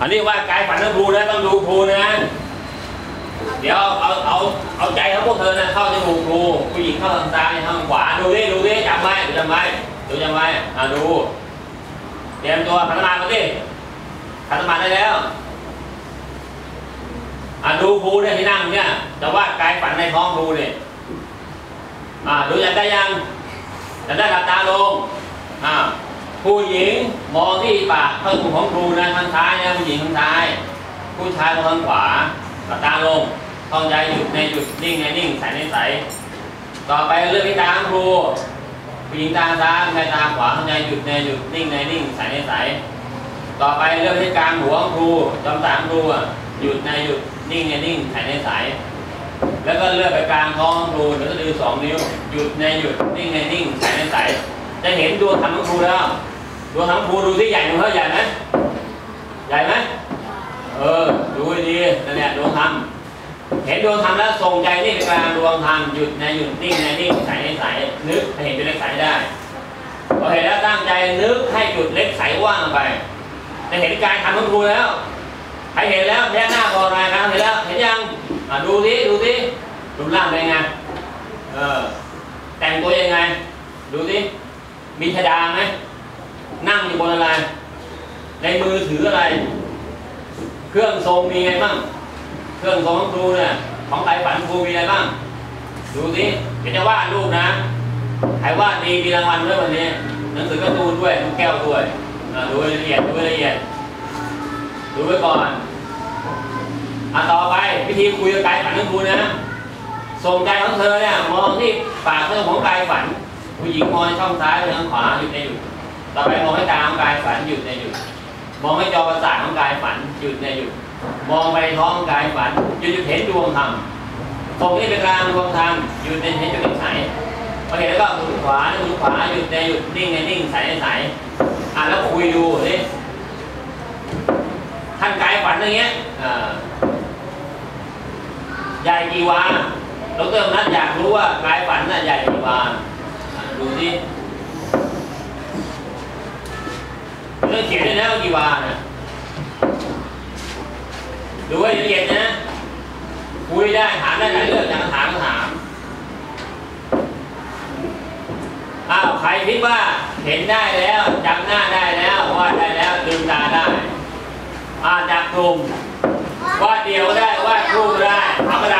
อันนี้ว่ากายฝันของครูนะต้องดูครูนะ เดี๋ยวเอาเอาเอาใจของพวกเธอนะเข้าจมูกครูผู้หญิงเข้าทางซ้ายทางขวาดูดิดูดิจำไว้ดูจำไว้ดูจำไว้อ่าดูเตรียมตัวขันธมามาดิขันธมาได้แล้วอ่าดูครูเนี่ยที่นั่งเนี่ยจะว่ากายฝันในท้องครูเนี่ยอ่าดูยังได้ยังจะได้หลับตาลงอ่า ผู้หญิงมองที่ปากเข้าจมูของครูนะทางซ้ายนะผู้หญิงทางซ้าย ผู้ชายมองทางขวาหลับตาลงท่องใจหยุดในหยุดนิ่งในนิ่งใสในใสต่อไปเรื่องที่ตาของครูผู้หญิงตาซ้ายผู้ชายตาขวาท่องใจหยุดในหยุดนิ่งในนิ่งใสในใสต่อไปเรื่องที่กลางหัวของครูจำสามครูอะหยุดในหยุดนิ่งในนิ่งใสในใสแล้วก็เลื่อนไปกลางท้องของครูแล้วก็ดือสองนิ้ว หยุดในหยุดนิ่งในนิ่งใสในใสจะเห็นดวงธรรมของครูแล้ว ดวงธรรมของครูดูที่ใหญ่ของเขาใหญ่ไหมใหญ่ไหมเออ ดูดีนั่นแหละดวงธรรมเห็นดวงธรรมแล้วส่งใจนี่ไปกลางดวงธรรมหยุดในหยุดนิ่งในนิ่งใสในใสนึกเห็นเป็นเลขใสได้พอเห็นแล้วตั้งใจนึกให้จุดเล็กใสว่างไปจะเห็นการทำของครูแล้วใครเห็นแล้วแพ้หน้าพอรายการเห็นแล้วเห็นยังดูสิดูสิรูปร่างเป็นไงเออแต่งตัวยังไง ดูสิมีชดาไหม นั่งอยู่บนอะไร ในมือถืออะไร เครื่องทรงมีไงบ้าง เครื่องทรงของครูเนี่ยของใครฝันครูมีอะไรบ้าง ดูสิเดี๋ยวจะวาดรูปนะใครวาดดีมีรางวัลด้วยวันนี้ หนังสือการ์ตูนด้วยลูกแก้วด้วยดูละเอียดดูละเอียดดูไว้ก่อนอะต่อไปวิธีคุยกับกายฝันของครูนะส่งใจของเธอเนี่ยมองที่ปากเรื่อของกายฝันผู้หญิงมองช่องซ้ายไปทางขวาหยุดในหยุด ต่อไปมองให้ตาของกายฝันหยุดในหยุด มองให้จอประสาทของกายฝันหยุดในหยุด มองไปท้องกายฝันหยุดหยุดเห็นดวงธรรมตรงนี้เป็นกลางดวงธรรมหยุดในเห็นจุดใสพอเห็นแล้วก็มุนขวาหมุนขวาหยุดในหยุดนิ่งในนิ่งใสในใสอะแล้วคุยดูนี่ท่านกายฝันอย่างเงี้ยอ่าใหญ่กี่วาดรนัทอยากรู้ว่ากายฝันน่ะใหญ่กี่วาดูสิ เรื่องเขียนได้แล้วกี่วานะดูให้ละเอียดนะคุยได้ถามได้หลายเรื่องอย่ากถามถามอ้าวใครคิดว่าเห็นได้แล้วจำหน้าได้แล้ววาดได้แล้วลืมตาได้อ่าจับกลุ่มวาดเดียวก็ได้วาดคู่ก็ได้เอากระดา